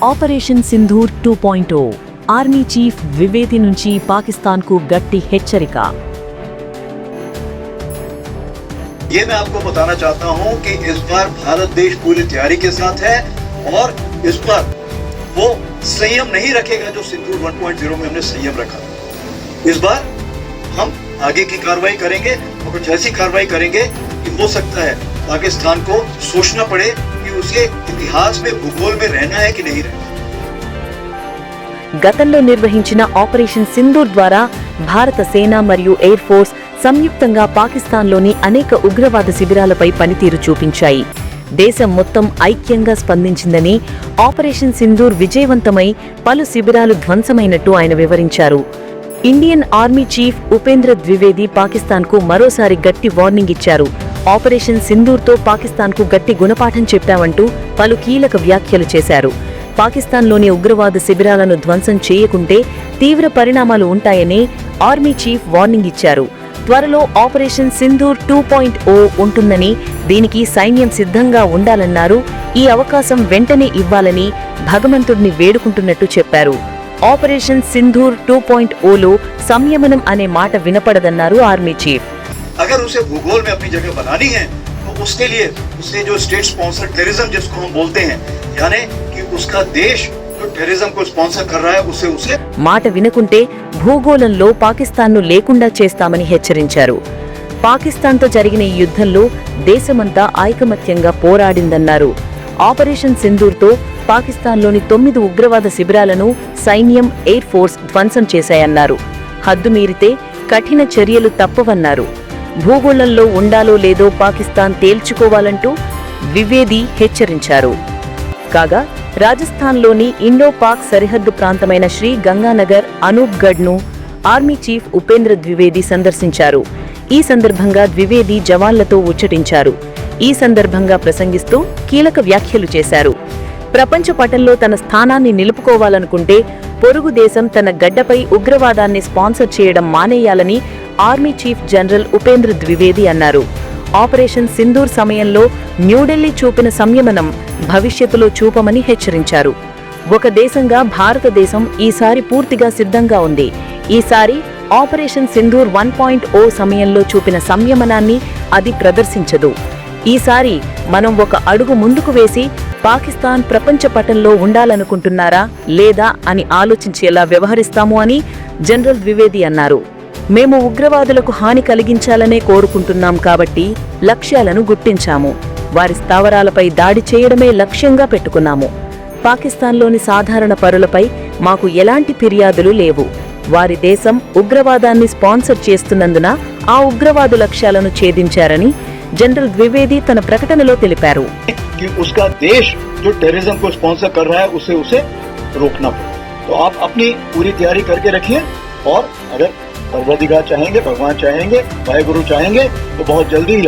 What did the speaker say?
operation Sindoor two point army chief Dwivedi నుంచి పాకిస్తాన్కు గట్టి హెచ్చరిక ये मैं आपको बताना चाहता हूं कि इस बार भारत देश पूरी तैयारी के साथ है और इस बार वो संयम नहीं रखेगा जो सिंधु 1.0 में हमने संयम रखा इस बार हम आगे की कार्रवाई करेंगे और कुछ ऐसी कार्रवाई करेंगे कि हो सकता है पाकिस्तान को सोचना पड़े कि उसके इतिहास में भूगोल में रहना है कि नहीं रहना గతంలో నిర్వహించిన ఆపరేషన్ సింధూర్ ద్వారా భారత సేన మరియు ఎయిర్ ఫోర్స్ సంయుక్తంగా పాకిస్తాన్లోని అనేక ఉగ్రవాద శిబిరాలపై పనితీరు చూపించాయి దేశం మొత్తం ఐక్యంగా స్పందించిందని ఆపరేషన్ సింధూర్ విజయవంతమై పలు శిబిరాలు ధ్వంసమైనట్టు ఆయన వివరించారు Indian army chief Upendra Dwivedi పాకిస్తాన్కు మరోసారి గట్టి వార్నింగ్ ఇచ్చారు ఆపరేషన్ సింధూర్తో పాకిస్తాన్కు గట్టి గుణపాఠం చెప్పామంటూ పలు కీలక వ్యాఖ్యలు చేశారు. పాకిస్తాన్లోని ఉగ్రవాద శిబిరాలను ధ్వంసం చేయకుంటే తీవ్ర పరిణామాలు ఉంటాయని ఆర్మీ చీఫ్ వార్నింగ్ ఇచ్చారు. త్వరలో operation Sindoor two point O ఉంటుందని దీనికి సైన్యం సిద్ధంగా ఉండాలన్నారు. ఈ అవకాశం వెంటనే ఇవ్వాలని భగవంతుడిని వేడుకుంటున్నట్టు చెప్పారు. ఆపరేషన్ సింధూర్ టూ పాయింట్ ఓలో సంయమనం అనే మాట వినపడదన్నారు ఆర్మీ చీఫ్. अगर उसे भूगोल में अपनी जगह बनानी है तो उसके लिए उसे जो स्टेट स्पॉन्सर टेररिज्म जिसको हम बोलते हैं यानी कि उसका देश जो टेररिज्म को स्पॉन्सर कर रहा है उसे उसे మాట వినకుంటే భూగోళంలో పాకిస్తాన్ను లేకుండా చేస్తామని హెచ్చరించారు పాకిస్తాన్తో జరిగిన ఈ యుద్ధంలో దేశమంతా ఐకమత్యంగా పోరాడిందన్నారు ఆపరేషన్ సింధూర్తో పాకిస్తాన్లోని తొమ్మిది ఉగ్రవాద శిబిరాలను సైన్యం ఎయిర్ ఫోర్స్ ధ్వంసం చేశాయన్నారు హద్దు మీరితే కఠిన చర్యలు తప్పవన్నారు భూగోళంలో ఉండాలో లేదో పాకిస్తాన్ తేల్చుకోవాలంటూ ద్వివేది హెచ్చరించారు. కాగా రాజస్థాన్లోని ఇండో పాక్ సరిహద్దు ప్రాంతమైన శ్రీ గంగానగర్ అనూప్గఢ్ను ఆర్మీ చీఫ్ ఉపేంద్ర ద్వివేది సందర్శించారు. ఈ సందర్భంగా ద్వివేది జవాన్లతో ఉచ్చటించారు. ఈ సందర్భంగా ప్రసంగిస్తూ కీలక వ్యాఖ్యలు చేశారు. ప్రపంచ పటంలో తన స్థానాన్ని నిలుపుకోవాలనుకుంటే పొరుగు దేశం తన గడ్డపై ఉగ్రవాదాన్ని స్పాన్సర్ చేయడం మానేయాలని army chief general Upendra Dwivedi అన్నారు. ఆపరేషన్ సింధూర్ సమయంలో న్యూఢిల్లీ చూపిన సంయమనం భవిష్యత్తులో చూపమని హెచ్చరించారు. ఒక దేశంగా భారతదేశం ఈసారి పూర్తిగా సిద్ధంగా ఉంది. ఈసారి operation Sindoor one point O సమయంలో చూపిన సంయమనాన్ని అది ప్రదర్శించదు. ఈసారి మనం ఒక అడుగు ముందుకు వేసి పాకిస్తాన్ ప్రపంచ పటంలో ఉండాలనుకుంటున్నారా లేదా అని ఆలోచించేలా వ్యవహరిస్తాము అని జనరల్ ద్వివేది అన్నారు. మేము ఉగ్రవాదులకు హాని కలిగించాలనే కోరుకుంటున్నాం కాబట్టి లక్ష్యాలను గుర్తించాము వారి స్థావరాలపై దాడి చేయడమే లక్ష్యంగా పెట్టుకున్నాము పాకిస్తాన్లోని సాధారణ పరులపై మాకు ఎలాంటి ఫిర్యాదులు లేవు వారి దేశం ఉగ్రవాదాన్ని స్పాన్సర్ చేస్తున్నందున ఆ ఉగ్రవాదు లక్ష్యాలను ఛేదించారని జనరల్ ద్వివేది తన ప్రకటనలో తెలిపారు कि उसका देश जो टेररिज्म को स्पॉन्सर कर रहा है उसे उसे रोकना पड़े तो आप अपनी पूरी तैयारी करके रखिए और अगर परवरदिगार चाहेंगे भगवान चाहेंगे वाहे गुरु चाहेंगे तो बहुत जल्दी